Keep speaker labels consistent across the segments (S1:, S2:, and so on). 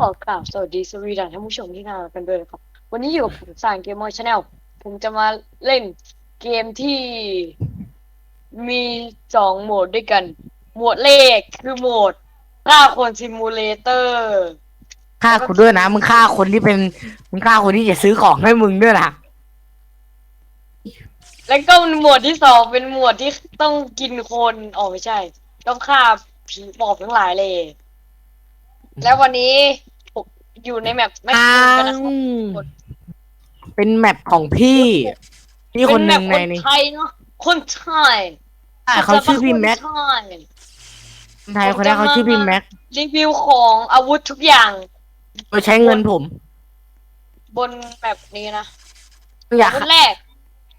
S1: ขอกราบสวัสดีสวีดันท่านผู้ชมที่น่ารักกันด้วยนะครับ วันนี้อยู่กับผมสางเกมเมอร์ชาแนลผมจะมาเล่นเกมที่มีสองโหมดด้วยกัน โหมดเลขคือโหมดฆ่าคนซิมูเลเตอร์
S2: ฆ่าคุณด้วยนะ มึงฆ่าคนที่เป็นมึงฆ่าคนที่จะซื้อของให้มึงด้วยนะ
S1: แล้วก็โหมดที่สองเป็นโหมดที่ต้องกินคนอ๋อไม่ใช่ ต้องฆ่าผีปอบทั้งหลายเลย แล้ววันนี้ผมอยู่ในแมปแม็ก
S2: อ้า
S1: ซ์กัน
S2: ว
S1: นะครับ
S2: เป็นแมปของพี่พี่คนหนึ่งใน
S1: เป็
S2: นี้
S1: แมปคนไทยเนาะคนไทย
S2: อะเขาชื่อพี่แม็ก
S1: คนไทย
S2: คนไทยคนนี้เขาชื่อพี่แม็ก
S1: รีวิวของอาวุธทุกอย่าง
S2: โดยใช้เงินผม
S1: บนแบบนี้นะ
S2: อยาก
S1: อาวุธแรก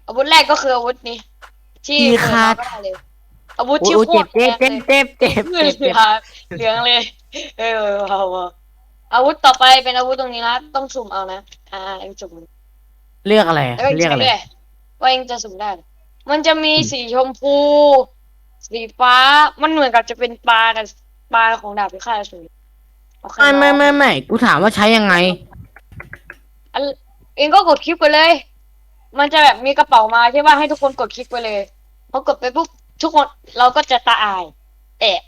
S1: อาวุธแรกก็คืออาวุธนี้ ที่
S2: มี
S1: เปิด
S2: คา
S1: มา
S2: ด
S1: ก็ได้เลยอาวุธ
S2: โอ้
S1: ที่
S2: โห
S1: โค
S2: เจ็
S1: ต
S2: บ
S1: ร
S2: เจ็บเจ็บเจ็บเจ็บ
S1: เหลื
S2: เจ็บ
S1: องเหลืองเลย เออเอาเอาอาวุธต่อไปเป็นอาวุธตรงนี้นะ ต้องสุ่มเอานะ อ่าเองสุ่ม
S2: เรียกอะไร
S1: แล้วก็
S2: เรียก
S1: ใช้
S2: อะไร
S1: ด้วยว่าเองจะสุ่มได้ มันจะมีสีชมพู สีฟ้า มันเหมือนกับจะเป็นปลาแต่ปลาของดาบพิฆาตอสูรโอเค
S2: ไม่ไม่
S1: เนาะ
S2: ไม่ไม่กูถามว่าใช้ยังไง
S1: อันเองก็กดคลิกไปเลย มันจะแบบมีกระเป๋ามาใช่ป่ะให้ทุกคนกดคลิกไปเลยพอกดไปปุ๊บทุกคนเราก็จะตายเอะ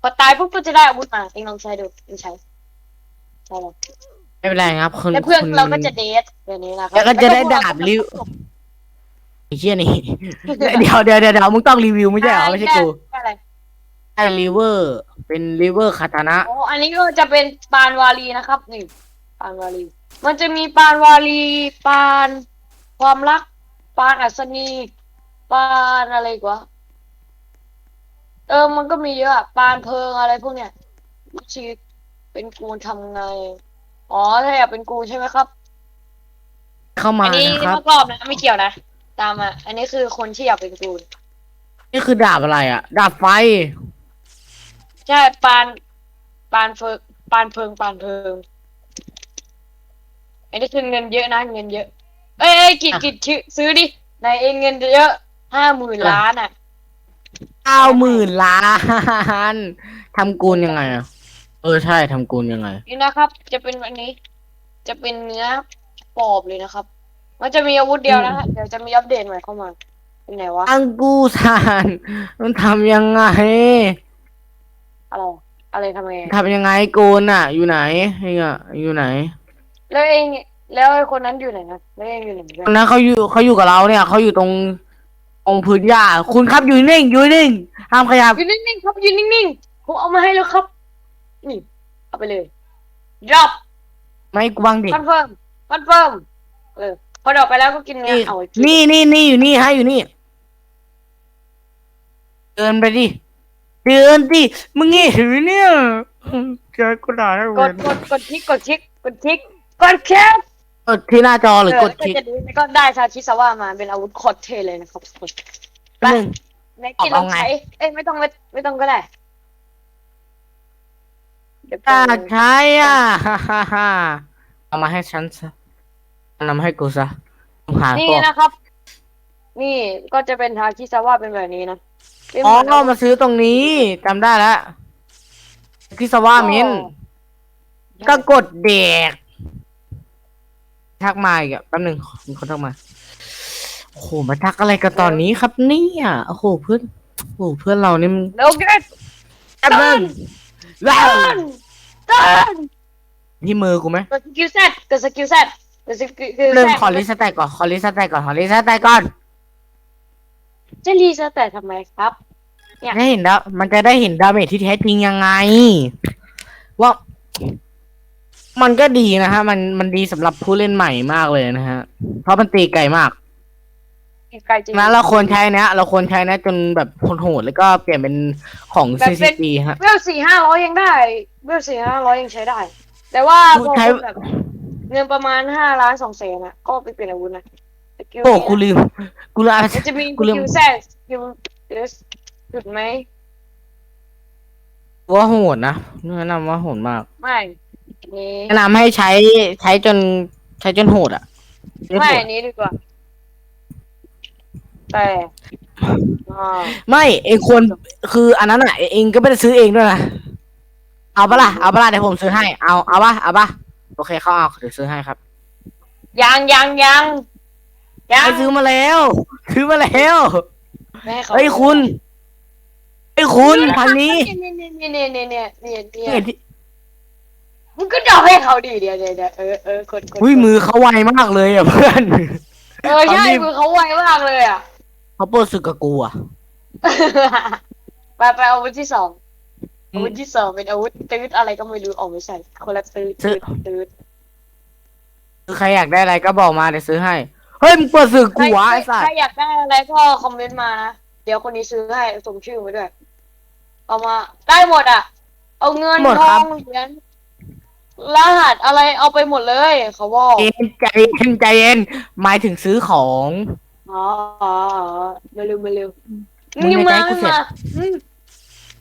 S1: พอตายปุ๊บก็จะได้อาวุธมาเองลองใช้ดูเองใช้ใช่แล้ว
S2: ไม่เป็นไรครับคน
S1: แล้วเพื่อน
S2: คน
S1: เราก็จะเดทแบบนี้นะครับ
S2: แล้วก็จะได้ดาบริ้วไอ้เชี่ยนี่ เดี๋ยวเดี๋ยวเดี๋ยวเดี๋ยวมึงต้องรีวิวไม่ใช่เหรอไม่ใช่กู
S1: ได้อะไร
S2: ไอ้ริเวอร์ เป็นริเวอร์คาตานะ
S1: โอ้อันนี้ก็จะเป็นปานวาลีนะครับนี่ปานวาลี มันจะมีปานวาลีปาน ความรัก ปานอัศนี ปานอะไรอีกวะ เออ มันก็มีเยอะอะปานเพลิงอะไรพวกเนี้ยวิธีเป็นกูทำไง อ๋อ ถ้าอยากเป็นกูใช่ไหมครับ
S2: เข้ามา
S1: อันนี้
S2: นะครับ
S1: นอกรอบนะ ไม่เกี่ยวนะ ตามมาอันนี้คือคนที่อยากเป็นกู
S2: นี่คือดาบอะไรอะ ดาบไฟ
S1: ใช่ ปาน ปานเฟิงปานเพิง ปานเพิง อันนี้คือเงินเยอะนะ เงินเยอะ เอ้ยเอ้ยกิด
S2: อะ
S1: กิดชื่อซื้อดินายเองเงินเยอะห้าหมื่น
S2: อะไร
S1: ล้านอะ
S2: เก้าหมื่นล้านทำกูลยังไงอะเออใช่ทำกูลยังไง
S1: นี่นะครับ จะเป็นอันนี้ จะเป็นเนื้อปอบเลยนะครับ มันจะมีอาวุธเดียวนะฮะเดี๋ยวจะมีอัปเดตใหม่เข้ามาเป็นไหนวะ
S2: อังกูซานมันทำยังไง
S1: อะไรอะไรทำไง
S2: ทำยังไงกูลอะ อยู่ไหนไอ้อะอยู่ไหน
S1: แล้วเองแล้วไอ้คนนั้นอยู่ไหนนะแล้วเองอยู่ไหนด้ว
S2: คน
S1: ย
S2: นั้นเขาอยู่เขาอยู่กับเราเนี่ยเขาอยู่ตรง ตรงพื้นหญ้าคุณครับอยู่นิ่งอยู่นิ่งห้ามขยับ
S1: อยู่นิ่งๆครับอยู่นิ่งๆผมเอามาให้แล้วครับ นี่ เอาไปเลย drop
S2: ไม่กูบังดิ
S1: คอนเฟิร์มคอนเฟิร์มเออพอดอกไปแล้วก็กินเนื้อ
S2: นี่
S1: เอาไว้กิ
S2: นี่นี่นี่อยู่นี่ให้อยู่นี่ เดินไปดิเดินดิมึงนี่เห็นไหมเนี่ยเจอกูด่าได้
S1: ก
S2: เว้
S1: ด
S2: ย
S1: กดกดคลิกกดคลิกกดคลิกกดคลิ ก
S2: กดที่หน้าจอหรือกด
S1: เออ
S2: คลิก
S1: แล้วก็จะแล้วก็ได้ชาชิซาวะมาเป็นอาวุธโคตรเท่เลยนะครับทุกคน
S2: หนึ่ง
S1: ในกินล
S2: เอา
S1: อง
S2: ไง
S1: ใช้เอ้ยไม่ต้องไม่ไม่ต้องก็ได้เดี๋ยว
S2: กล้า
S1: ก่อน
S2: ใช้อะฮ่าฮ่าฮ่าเอามาให้ฉันซะเอานำให้กูซะมึงหา
S1: นี่
S2: ตัว
S1: นะครับ นี่ก็จะเป็นทาชิซาวะเป็นแบบนี้นะเป็น
S2: อ๋อ
S1: เหมืนอาวุธ
S2: มาซื้อตรงนี้จำได้แล้วพิซซ่ามินก็กดเด็ก ทักมาอีกอะแป๊บหนึ่งมีคนทักมา โอ้โห มาทักอะไรกันตอนนี้ครับเนี่ยโอ้โหเพื่อนโอ้โหเพื่อนเรานี่มัน
S1: แล้วก็
S2: แป๊บหนึงว้าว
S1: ตันตัน
S2: ที่มือกูไหม
S1: กดสกิลเซตกดสกิลเซตกดสกิล
S2: เริ่ม
S1: เซต
S2: ขอลิสต์แตกก่อนขอลิสต์แตกก่อนขอลิสต์แตกก่อน
S1: จะรีสแต่ทำไมครับเนี่ย
S2: ได้เห็นแล้ว มันจะได้เห็นดาเมจที่แท้จริงยังไงว่า มันก็ดีนะฮะ มันมันดีสำหรับผู้เล่นใหม่มากเลยนะฮะ เพราะมันตีไกลมาก
S1: ไกลจริง
S2: นะเราควรใช้นะ เราควรใช้นะ จนแบบโหดๆแล้วก็เปลี่ยนเป็นของ
S1: แบบเป็น
S2: CCG ฮะ
S1: เวลสี่ห้าร้อยยังได้เวลสี่ห้าร้อยยังใช้ได้ แต่ว่าพอ
S2: ใช้
S1: คุณแบบเงินประมาณห้าล้านสองแสนอะก็ไปเปลี่ยนอาวุธนะสกิล
S2: โอ้
S1: นี้
S2: กูลืมกูลืม
S1: มันจะมีส
S2: กูลืม
S1: กิลแซดสกิลเดสหยุดไหม
S2: ว่าโหดนะแนะนำว่าโหดมาก
S1: ไม่นี่
S2: แนะนำให้ใช้ใช้จนใช้จนโหดอะ
S1: ไม่
S2: โหด
S1: อันนี้ดีกว่า แต่อ่า
S2: ไม่เองควรคืออันนั้นอะเองก็ไม่ได้ซื้อเองด้วยนะเอาปะล่ะเอาปะล่ะเดี๋ยวผมซื้อให้เอาเอาปะเอาปะโอเคเขาเอาเดี๋ยวซื้อให้ครับ
S1: ยังยังยังยัง
S2: ไอซื้อมาแล้วซื้อมาแล้ว
S1: ไม่ให้ขา
S2: เฮ้ยคุณเฮ้ยคุณทางนี้
S1: เนี่ยเนี่ยเนี่ยเนี่ยเนี่ยเนี่ยเนี่ย
S2: เนี่ยที่
S1: มึงก็ดอกให้เขาดิเดี๋ยวเดี๋ยวเดี๋ยวเออเออกดกด
S2: อุ้ยมือเขาไวมากเลยอะเพื่อน
S1: เออใช่
S2: เขารีบ
S1: มือเขาไวมากเลยอะ
S2: เขาเปิดศึกกับกูอะ
S1: ไปไปอาวุธที่สองอาวุธที่สองเป็นอาวุธตืดอะไรก็ไม่รู้ออกไม่ใช่คนละตืดตืดตืด
S2: คือใครอยากได้อะไรก็บอกมาเดี๋ยวซื้อให้ เฮ้ยมึงเปิดศึกกูวะไอ้สัส
S1: ใครอยากได้อะไรก็คอมเมนต์มานะ เดี๋ยวคนนี้ซื้อให้ส่งชื่อมาด้วย เอามาได้หมดอะ เอาเงินทองเหรียญ รหัสอะไรเอาไปหมดเลยเขาบอก
S2: เย็นใจเย็นใจเย็นหมายถึงซื้อของ
S1: อ๋ออ๋ออ๋อมาเร็วมาเร็ว
S2: มึง
S1: ยัง
S2: ใน
S1: มา
S2: ใจกู
S1: ไม่
S2: เสร็จ
S1: มาอืม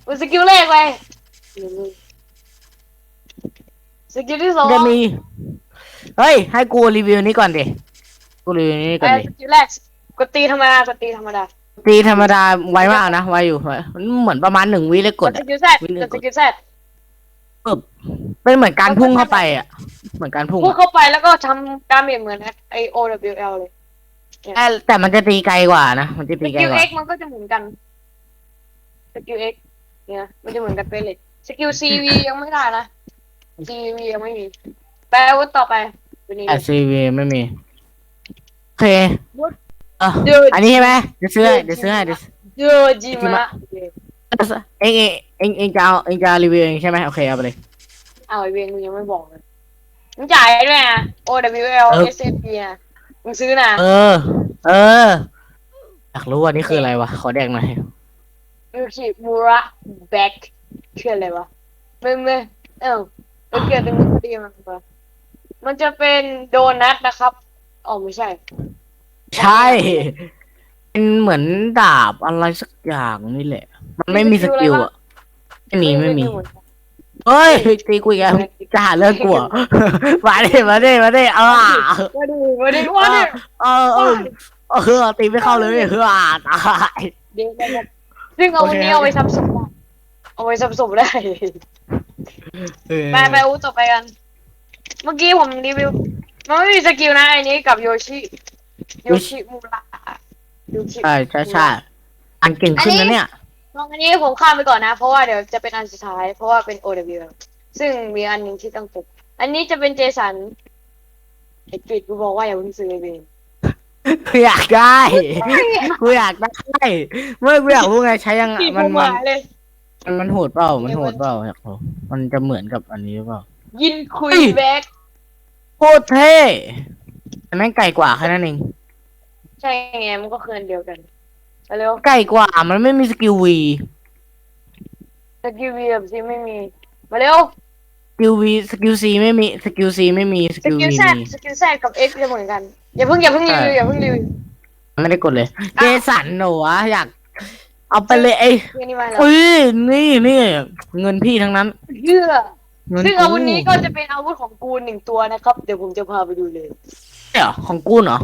S1: เอาสกิลแรกไปสกิลที่สอง
S2: จะมี เฮ้ย ให้กูรีวิวนี้ก่อนดิ กูรีวิวนี้ก่อน
S1: ไอ้
S2: ดิ
S1: สกิลแรกกดตีธรรมดากดตีธรรมดา
S2: ตีธรรมดาไวมากนะไวอยู่มันเหมือนประมาณหนึ่งวิเลยกด
S1: ส
S2: อะ
S1: กิลแซด
S2: วิ่งหนึ่
S1: ก
S2: ง
S1: ด
S2: ก
S1: ส
S2: ด
S1: กิลแซด
S2: ปึ๊บ เป็นเหมือนการพุ่งเข้าไปอะ เหมือนการพุ่ง
S1: พุ่ง
S2: อะ
S1: เข้าไปแล้วก็ทำดาเมจเหมือนไอโอ W L เลย
S2: แต่แต่มันจะตีไกลกว่านะ มันจะ
S1: ส
S2: ตีไกล
S1: กิล
S2: กว่า
S1: X มันก็จะเหมือนกัน สกิล X เนี่ย มันจะเหมือนกันไปเลย สกิล C V ยังไม่ได้นะ C V ยังไม่มี แปลว่าต่อไปวันนี้
S2: แต่ซีวีไม่มีโอเค
S1: What?
S2: เออ
S1: Dude
S2: อันนี้ใช่ไหมเดี๋ยวซื้อให้เดี๋ยวซื้อให้เดี๋ยว
S1: เยอะจีมะ
S2: เองเองเองเองจะเอาเองจะรีวิวเองใช่ไหมโอเคเอาไปเลย
S1: เอาไอเวียนมึงยังไม่บอกเลยมึงจ่ายด้วยนะ O W L
S2: เออ
S1: S F P นะมึงซื้อนะ
S2: เออ เออ อยากรู้ว่านี่คืออะไรวะ ขอแดกหน่อย
S1: ยูคิมูระแบ็กคืออะไรวะไม่ไม่เอ้าเออเกิดเป็นมือดีมันปะมันจะเป็นโดนัทนะครับอ๋อไม่ใช่
S2: ใช่ เป็นเหมือนดาบอะไรสักอย่างนี่แหละ มันไม่มีสกิลอะ ไม่มีไม่มี
S1: เหอนกัน
S2: เฮ้ยตีกูอีกแล้วจะหาเรื่องกูเหรอมาดิมาดิมาดิเออ
S1: มาดิมาดิมาดิ
S2: เออเออเออเออตีไม่เข้าเลยเฮ้อตาย
S1: เดี๋ยวกันซึ่งเอาวันนี้
S2: โอเค
S1: เอาไปซ้ำศพได้เอาไปซ้ำศพได้
S2: เออ
S1: ไปไปอู้ต่อไปกัน เมื่อกี้ผมรีวิวมันไม่มีสกิลนะไอ้นี้กับโยชิโยชิมูระโยชิ
S2: ใช่ใช่ใช่อันเก่งขึ้นนะเนี่ย
S1: ลองอันนี้ผมข้ามไปก่อนนะ เพราะว่าเดี๋ยวจะเป็นอันสุดท้าย เพราะว่าเป็น OW ซึ่งมีอันหนึ่งที่ต้องปลุกอันนี้จะเป็นเจสันไอ้กริดกูบอกว่าอย่าเพิ่งซื้อเลยเบน
S2: กูอยากได้กูอยากได้เมื่อกูอยากรู้ไงใช้ยังไง
S1: กริด
S2: มั
S1: ผ
S2: น
S1: ม
S2: มัน
S1: หายเลย
S2: มันมันโหดเปล่า มันโหดเปล่าอยากรู้มันจะเหมือนกับอันนี้หรือเปล่า
S1: ยินคุย
S2: เฮ้ย
S1: แบ็ก
S2: โคตรเท่แต่แม่งไก่กว่าแค่นั้นเอง
S1: ใช่ไงมันก็คืออันเดียวกัน เอาเร็ว
S2: ไก่กว่า มันไม่มีสกิลวี
S1: สกิลวีแบบซีไม่มี มาเร็ว
S2: สกิลวีสกิลซีไม่มีสกิลซีไม่มีส
S1: ส
S2: กิล
S1: กิล
S2: วี
S1: แซด
S2: มี
S1: สกิลแซดกับเอ็กจะเหมือนกัน อย่าเพิ่งอย่าเพิ่งรีวิวอย่าเพิ่งรีวิว
S2: ไม่ได้กดเลย เจสันหนูวะอยาก เอาไปเลยไอ้
S1: เรื่องนี้มาแล้ว
S2: เอ้ยนี่นี่เงินพี่ทั้งนั้น
S1: เยื่อ
S2: เงิน
S1: ซึ่ง
S2: กู
S1: อาวุธนี้ก็จะเป็นอาวุธของกูหนึ่งตัวนะครับ เดี๋ยวผมจะพาไปดูเลย
S2: ใช่เหรอของกูเหรอ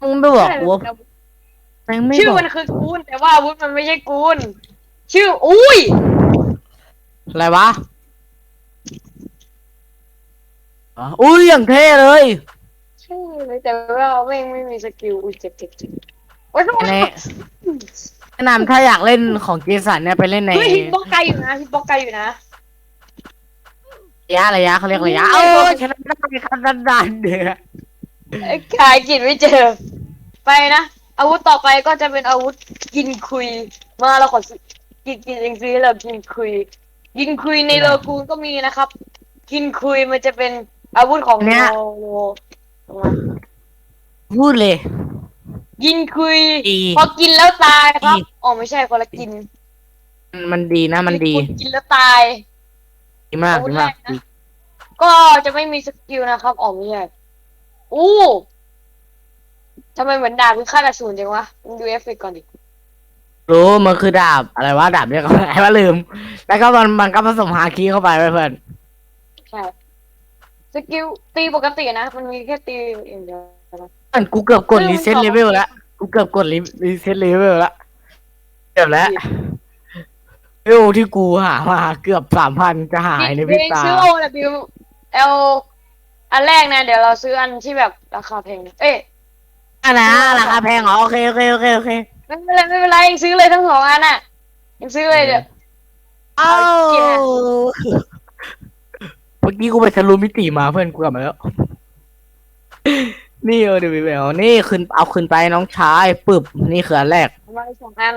S2: มึงไม่บอกกูว่า แม่งไม่
S1: ชื่อบ
S2: อ
S1: มั
S2: ก
S1: นคือกูนแต่ว่าอาวุธมันไม่ใช่กูนชื่ออุ้ย
S2: อะไรวะอ๋ออุ้ยอย่างเท่เลย
S1: ชื่อเลยแต่ว่าไม่งไม่มีสกิลอุ้ยเจ็บเจ็บเจ็บโอ้ยทำไม
S2: อันนี้ แนะนำถ้าอยากเล่นของเจสันเนี่ยไปเล่นใน
S1: เฮ้ยฮิปโปอกไกอยู่นะฮิปโปอกไกอยู่นะ
S2: ระยะระยะเขาเรียกระยะ
S1: เฮ้
S2: เอ้
S1: ย
S2: ยชนะได้ครับดันดันเดือ
S1: ไอ้ขายกินไม่เจอ ไปนะ อาวุธต่อไปก็จะเป็นอาวุธกินคุย มาเราขอซื้อกินกินเองซื้อเรากินคุย กินคุยในโลกูนก็มีนะครับ กินคุยมันจะเป็นอาวุธของโลโลลงมา
S2: พูดเลย
S1: กินคุย
S2: ดี
S1: พอกินแล้วตายครับ
S2: ดี
S1: อ๋อไม่ใช่คนละกิน
S2: มันดีนะ มันดี
S1: คุณกินแล้วตาย
S2: ดีมาก
S1: อาวุธ
S2: ดีมาก
S1: แรกนะก็จะไม่มีสกิลนะครับ อ๋อไม่ใช่อู้ ทำไมเหมือนดาบคือค่าดาศูนย์จังวะมึงดูเอฟเฟกต์ก่อนดิ
S2: รู้มันคือดาบอะไรวะดาบเรียกอะไรวะลืม แล้วก็มันมันก็ผสมฮาคีเข้าไปไว้เพื่อน
S1: ใช่สกิลตีปกตินะมันมีแค่ตีอย่างเดียวนะ
S2: เพื่อนกูเกือบกด
S1: เออ
S2: รีเซ็ต
S1: มัน
S2: เล
S1: สอง
S2: เวลแล้วกูเกือบกดรีเซ็ตเลเวลแล้วเกือบแล้วเอลที่กูหามาเกือบสามพันจะหายในพริบ
S1: เอง
S2: ตา
S1: ซื้อ O W L อันแรกนะเดี๋ยวเราซื้ออันที่แบบราคาแพงนะเอ้ย
S2: อะนะราคาแพงเหรอโอเคโอเคโอเคโอเค
S1: ไม่เป็นไรไม่เป็นไรเองซื้อเลยทั้งสองอันน่ะเองซื้อเลยเดี๋ยว
S2: เอ้า
S1: เอาเกียร์
S2: เมื่อกี้กูไปทะลุมิติมาเพื่อนกูกลับมาแล้ว นี่เออเดวิเวลนี่ขึ้นเอาขึ้นไปน้องชายปึบนี่คืออันแรก
S1: เอามาสองอัน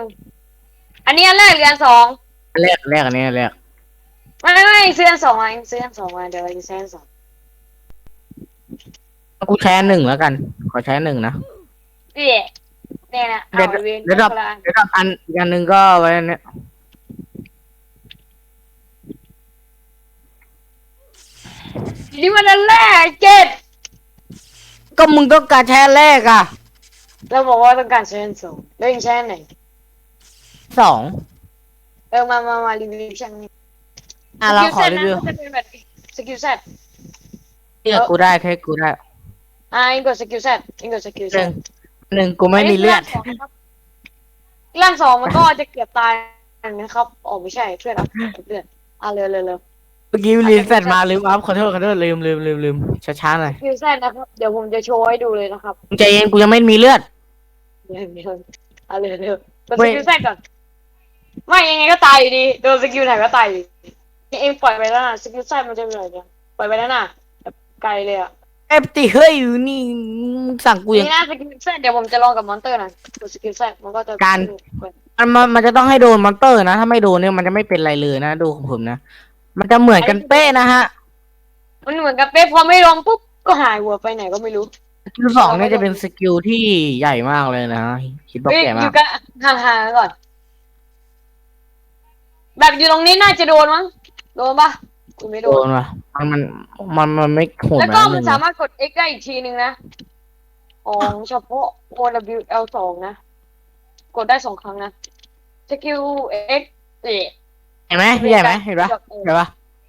S1: อันนี้อันแรกหรืออันสอง
S2: อันแรกอันแรกอันนี้อันแรก
S1: ไม่ไม่ไม่ซื้ออันสองมาเองซื้ออันสองมาเดี๋ยวเราจะใช้อันสอง
S2: กูใช้อันหนึ่งแล้วกัน ขอใช้อันหนึ่งนะ
S1: นี่เนี่ยนะ
S2: เดี๋ยว
S1: อาเวน
S2: เดี๋ยวดับ
S1: คนละอัน
S2: เดี๋ยวกับอันอีกอันหนึ่งก็ไว้อันเนี้ย
S1: นี่มันอันแรกเจ็ด
S2: ก็มึงต้องการใช้อันแรกอะ
S1: เราบอกว่าต้องการใช้อันสองแล้วเองใช้อันไหน
S2: สอง
S1: เออมามามารีวิวช่างนี้
S2: อะเราขอรีวิว
S1: สกิลเซตนะก็จะเป็นแบบสกิลเซต
S2: เรียกกูได้แค่กูได้
S1: อ่าเองกดสกิลเซตเองกดสกิล
S2: ห
S1: เซ
S2: นึ่
S1: ต
S2: ง หนึ่งกูไม่มีเลือด
S1: ร่างสองมันก็จะเกือบตายนะครับอ๋อไม่ใช่เพื่อนอัพเลือดอะเร็วเร็วเร็ว
S2: เมื่อกี้ลืมเสร็จมาลืมอัพขอโทษขอโทษลืมลืมลืมลืมช้าๆหน่อย
S1: สกิลเซตนะครับ เดี๋ยวผมจะโชว์ให้ดูเลยนะครับ
S2: มึงใจเย็นกูยังไม่มีเลือด
S1: เร็วเร็วอะเร็วเร็วกดส
S2: เว้ย
S1: กิลเซตก่อนไม่ยังไงก็ตายอยู่ดีโดนสกิลไหนก็ตายอยู่ดีเองปล่อยไปแล้วนะสกิลเซตมันจะเป็นอะไรเนี่ยปล่อยไปแล้วนะแบบไกลเลยอะ
S2: เอฟตีเฮ้ยนี่มึงสั่งกูอย่าง
S1: นี่นะสกิลเซตเดี๋ยวผมจะลองกับมอนเตอร์นะกดสกิลเซตมันก็จะ
S2: การ มันมันมันจะต้องให้โดนมอนเตอร์นะ ถ้าไม่โดนเนี่ยมันจะไม่เป็นไรเลยนะ ดูของผมนะ มันจะเหมือนกันเป๊ะนะฮะ
S1: มันเหมือนกับเป๊ะพอไม่ลงปุ๊บก็หายหัวไปไหนก็ไม่รู้
S2: สกิลสองเนี่ยจะเป็นสกิลที่ใหญ่มากเลยนะคิดว่า
S1: เฮ้ย
S2: แก่
S1: อ
S2: มา
S1: ยู่
S2: ก
S1: กันห่างๆก่อน แบบอยู่ตรงนี้น่าจะโดนมั้งโดนปะ กูไม่โด
S2: โด
S1: น
S2: นว่ะมันมันมันมันไม่โหด
S1: แล้ว
S2: แบ
S1: ก็
S2: บ
S1: มั
S2: นึ
S1: น
S2: ง
S1: สามารถกด X ได้อีกทีหนึ่งนะของเฉพาะ O W L สองนะ กดได้สองครั้งนะสกิล X เอ๊ะ
S2: เห็นไหมใหญ่ไหมเห็นปะเห็นปะ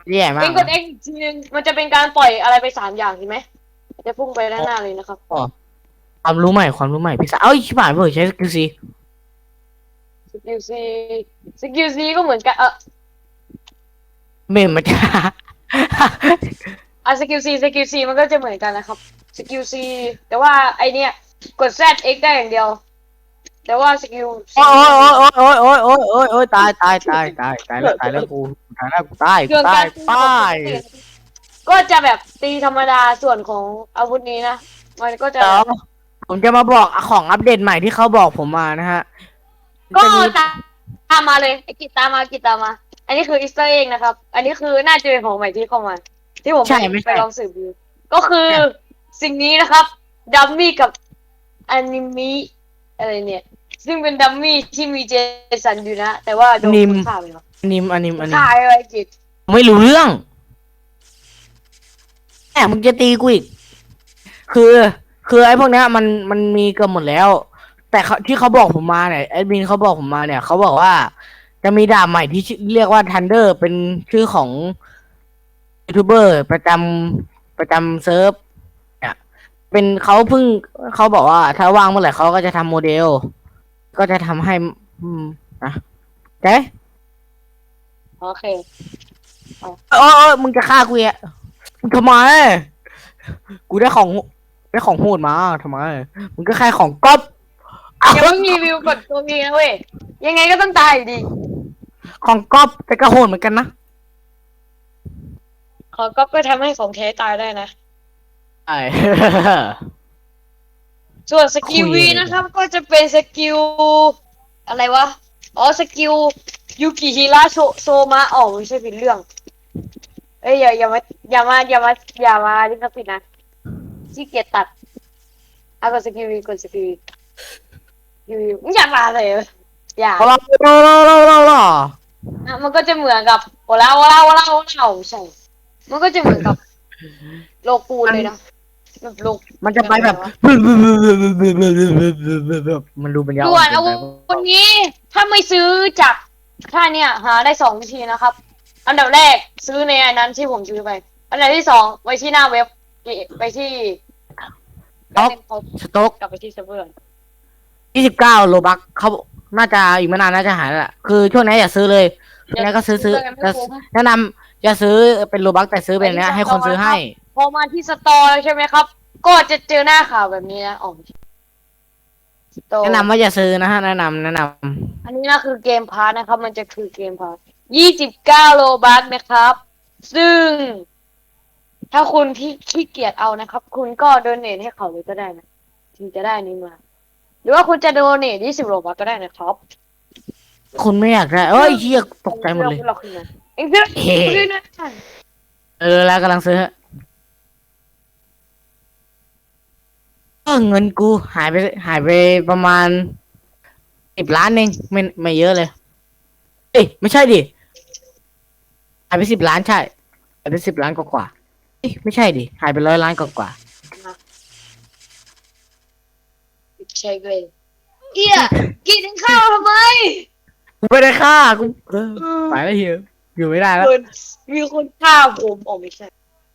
S2: ใหญ่มาก
S1: เองกด X อีกทีหนึง มันจะเป็นการปล่อยอะไรไปสามอย่างเห็นไหมจะพุ่งไปด้านหน้าเลยนะครับ
S2: ความรู้ใหม่ความรู้ใหม่พี่สาวเอ้ยชิบหายเผื่อใช้สกิลซี
S1: สกิล C สกิล C ก็เหมือนกัน เออ
S2: เมมมันจะ
S1: อะสกิลซีสกิลซีมันก็จะเหมือนกันนะครับสกิลซีแต่ว่าไอเนี้ยกด Z X ได้อย่างเดียว แต่ว่าสกิล C
S2: โอ้ยโอ้ยโอ้ยโอ้ยโอ้ยโอ้ยโอ้ยตายตายตายตายตายแล้วตายแล้วกูตายแล้วกูตาย
S1: กู
S2: ตา
S1: ยตา
S2: ย
S1: ก็จะแบบตีธรรมดาส่วนของอาวุธนี้นะ มันก็จะ
S2: เดี๋ผมจะมาบอกของอัปเดตใหม่ที่เขาบอกผมมานะฮะ
S1: ก็ตามตามมาเลยไอกิจตามมากิจตามมา อันนี้คืออีสเตอร์เองนะครับ อันนี้คือน่าจะเป็นของใหม่ที่เข้ามา ที่ผม
S2: ใช่ไม่ใช่
S1: ไปลองสืบดูก็คือสิ่งนี้นะครับ ดัมมี่กับอนิมิอะไรเนี่ย ซึ่งเป็นดัมมี่ที่มีเจสันอยู่นะ แต่ว่าโดนคนฆ่าไปแล้ว
S2: อนิมอนิมอนิม
S1: ฆ่าอะไรกิจ
S2: ไม่รู้เรื่องแหมมึงจะตีกูอีก คือ คือไอ้พวกเนี้ยมันมันมีเกือบหมดแล้ว แต่เขาที่เขาบอกผมมาเนี่ยแอดมินเขาบอกผมมาเนี่ยเขาบอกว่า จะมีดาบใหม่ที่ชื่อเรียกว่าทันเดอร์เป็นชื่อของยูทูบเบอร์ประจำประจำเซิร์ฟเนี่ยเป็นเขาเพิ่งเขาบอกว่า ถ้าว่างเมื่อไหร่เขาก็จะทำโมเดล ก็จะทำให้อืมนะเจ๊
S1: โอเค
S2: โอ้ยโอ้ยมึงจะฆ่ากูอะทำไม กูได้ของได้ของโหดมาทำไม มึงก็แค่ของก๊อป
S1: อย่าเพิ่งรีวิวกดตัวเองนะเว้ย ยังไงก็ต้องตายอยู่ดี
S2: ของก๊อปแต่ก็โหดเหมือนกันนะ
S1: ขอก็ก็ทำให้ของแท้ตายได้นะ
S2: ไอ้
S1: ส่วนสกิล
S2: คุย
S1: วี
S2: เลย
S1: นะครับ ก็จะเป็นสกิลอะไรวะ อ๋อสกิลยูกิฮิระโชโซมาออกไม่ใช่ผิดเรื่อง เอ้ยอย่าอย่ามาอย่ามาอย่ามาอย่ามาลิขสิทธิ์นะขี้เกียจตัดเอากดสกิลวีกดสกิลวี ยูวีมึงอย่ามาเลยอย่า
S2: เราเราเราเราเราเรา
S1: อะมันก็จะเหมือนกับโอลาโอลาโอลาโอลาไม่ใช่ มันก็จะเหมือนกับ โลกูนเลยนะแบบโลก
S2: มันจะไปแบบมันดูเป็นยาว
S1: ส่วนอาวุธวันนี้ถ้าไม่ซื้อจากค่ายเนี่ยหาได้สองวิธีนะครับ อันดับแรกซื้อในอันนั้นที่ผมซื้อไป อันดับที่สองไว้ที่หน้าเว็บไปที่
S2: ท็อปสต็อก
S1: กลับไปที่เซิร์ฟเวอร์
S2: ยี่สิบเก้าโลบักเขาน่าจะอีกไม่นานน่าจะหายแล้วล่ะคือช่วงนี้อย่าซื้อเลยแล้วก็ซื้อซื้อ
S1: เลยไม่
S2: จะ
S1: คุ้ม
S2: แนะนำจะซื้อเป็นโลบักแต่ซื้อเป็นเนี้ยให้คนซื้อให้
S1: พอมาที่สตอร์ใช่ไหมครับ ก็จะเจอหน้าข่าวแบบนี้นะอ๋อสตอร์
S2: แนะนำว่าอย่าซื้อนะฮะแนะนำแนะนำ
S1: อันนี้นะคือเกมพาร์ทนะครับ มันจะคือเกมพาร์ทยี่สิบเก้าโลบัคนะครับ ซึ่ง ถ้าคุณที่ขี้เกียจเอานะครับ คุณก็โดเนทให้เขาเลยก็ได้นะ ถึงจะได้นี้มา หรือว่าคุณจะโดเนทยี่สิบโลบัคก็ได้นะครับ
S2: คุณไม่อยากได้เอ้ยเฮียตกใจหมดเลย
S1: เราขึ้นมาเอ็งซื้อ
S2: เฮ้
S1: ซื้อนะ
S2: เออแล้วกำลังซื้อเออเงินกูหายไปหายไปประมาณสิบล้านเองไม่ไม่เยอะเลย เอ้ยไม่ใช่ดิหายไปสิบล้านใช่หายไปสิบล้านกว่าๆเอ้ยไม่ใช่ดิหายไปร้อยล้านกว่า
S1: ใช่เลยเอียกินข้าวทำไม
S2: ๆกูไม่ได้ฆ่ากูเออไปแล้วเฮียอยู่ไม่ได้แล้ว
S1: คนมีคนฆ่าผมอ๋อไม่ใช่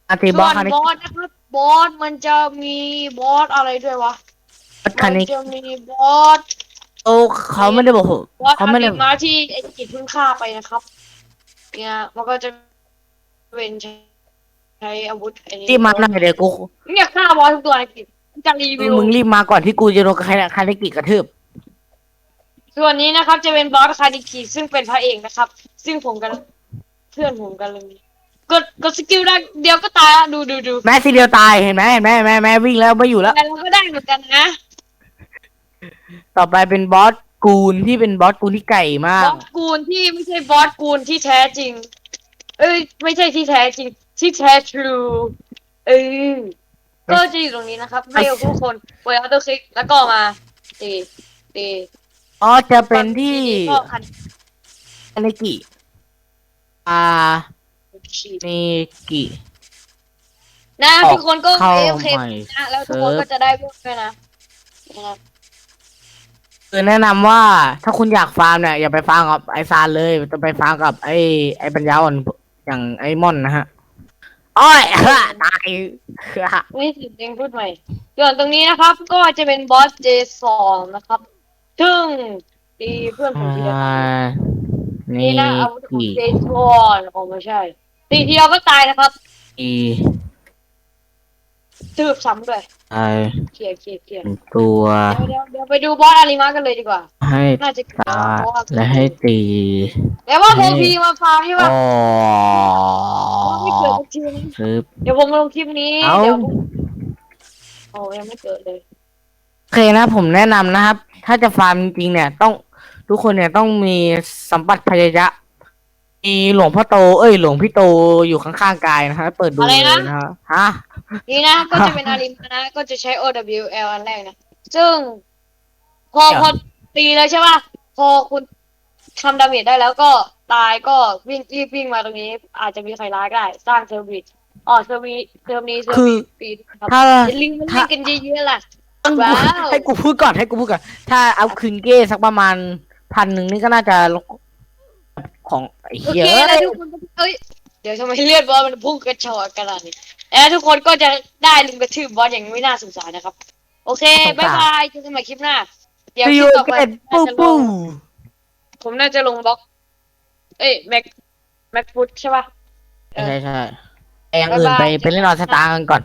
S2: อาตีบ
S1: ส่
S2: อ
S1: ว
S2: ส
S1: น
S2: คันนี้
S1: บอสนะครับบอสมันจะมีบอสอะไรด้วยวะ
S2: บอสคั
S1: มันน
S2: นี้
S1: จะมีบอส
S2: โอ้เขาไม่ได้บอก
S1: บอส
S2: เขา
S1: อา
S2: ไม่ได้
S1: ริมาที่ไอ้กิจเพิ่งฆ่าไปนะครับ เนี่ยมันก็จะเป็นใช้อาวุธไอ้นี่
S2: รีบมาหน่อยเดี๋ยวกู
S1: เนี่ยฆ่าบอสทุกตัวในกิจ จะรีวิว
S2: มึงรีบมาก่อนที่กูจะโดนใครใครได้กี่กระทืบ
S1: ส่วนนี้นะครับ จะเป็นบอสคาดิคิซึ่งเป็นพระเอกนะครับ ซึ่งผมกันเพื่อนผมกันเลยกดกดสกิลได้เดียวก็ตายละดูดูดู
S2: แม่ทีเดียวตายเห็นไหมเห็นไหมแม่แม่วิ่งแล้วไม่อยู่แล้ว
S1: แต่เราก็ได้เหมือนกันนะ
S2: ต่อไปเป็นบอสกูนที่เป็นบอสกูนที่ไก่มา
S1: บ
S2: ก
S1: อสกูลที่ไม่ใช่บอสกูลที่แท้จริง เอ้ย ไม่ใช่ที่แท้จริง ที่แท้ทรูเออ ก็จะอยู่ตรงนี้นะครับ ให้ทุกคนเปิดออโต้คลิกแล้วก็มาตีตี
S2: อ๋อจะเป็นที่
S1: ก็คัน
S2: คาเนกิอ่า
S1: ฉีด
S2: เนกิ
S1: นะ
S2: ออก
S1: ทุกคนก็
S2: เข้า
S1: เอฟเค
S2: ใหม่
S1: นะแล้วทุกคน
S2: เซิร์ฟ
S1: ก็จะได้พวกด้วยนะนะครับ
S2: คือแนะนำว่าถ้าคุณอยากฟาร์มเนี่ยอย่าไปฟาร์มกับไอซานเลยจะไปฟาร์มกับไอไอปัญญาอ่อนอย่างไอมอนนะฮะ อ้อยตาย
S1: ไม่สิเองพูดใหม่ส่วนตรงนี้นะครับก็จะเป็นบอสเจสองนะครับ ซึ่งตีเพื่อนผมทีเดียวตาย
S2: นี่
S1: นี่นะอาวุธของเจสอนโอ้ไม่ใช่ตีทีเดียวก็ตายนะครับ
S2: อี
S1: ตืบซ้ำด้วย
S2: ไอ
S1: เคลียร์เคลียร์เคลียร์
S2: ตัว
S1: เดี๋ยวเดี๋ยวเดี๋ยวไปดูบอสอาริมากันเลยดีกว่า
S2: ให้
S1: น่าจะ
S2: ตา
S1: เพราะว่า
S2: และให้ตี
S1: แต่ว่าโทพีมาฟาร์มใช่ปะ
S2: อ๋อ
S1: ไม่เกิดสักทีนะ
S2: ซื้อ
S1: เดี๋ยวผมลงคลิปนี้
S2: เอ้า
S1: เดี๋ยวผมโอ้ยังไม่เกิดเลย
S2: โอเคนะผมแนะนำนะครับ ถ้าจะฟาร์มจริงๆเนี่ย ต้องทุกคนเนี่ยต้องมีสัมปัตพยายะ มีหลวงพ่อโต เอ้ย หลวงพี่โตอยู่ข้างๆกายนะฮะ เปิดดูเลยนะฮะฮะ
S1: นี่นะ ก็จะเป็นอาริมานะ ก็จะใช้ OWL อันแรกนะ ซึ่ง พอ
S2: เดี๋ยว
S1: พอตีเลยใช่ป่ะ พอคุณทำดาเมจได้แล้วก็ตายก็วิ่งรีบวิ่งมาตรงนี้ อาจจะมีใครร้ายก็ได้ สร้างเซอร์วิสอ๋อเซอร์วิสเทอมนี้เซอร์
S2: คือ
S1: วิสปีครับ
S2: ถ้า
S1: อย่าลืมมาเล่นกันเยอะๆล่ะ
S2: ต้อง
S1: ว้าว
S2: ให้กูพูดก่อนให้กูพูดก่อน ถ้าเอาคืนเก้สักประมาณพันหนึ่งนี่ก็น่าจะ ของไอ้
S1: โอ
S2: เหี้ย
S1: เคแล้วทุกคนก็เอ้ยเดี๋ยวทำไมเลือดบอสมันพุ่งกระชอกขนาดนี้แล้วทุกคนก็จะได้ลุมกระทืบบอสอย่างไม่น่าสงสารนะครับ โอเคบายบายเจอกันใหม่คลิปหน้า เดี๋ยว
S2: ซี
S1: คลิ
S2: ยู
S1: ปต่อไป
S2: เกต
S1: น่า
S2: ปู
S1: จะล
S2: ปู
S1: งผมน่าจะลงบล็อก เอ้ยแม็กแม็กฟุตใช่ป่ะเออ
S2: ใช่ใช่ไอ้อย่างอื่นไป
S1: บ๊ายบาย
S2: ไปเล่นออสตาร์กันก่อน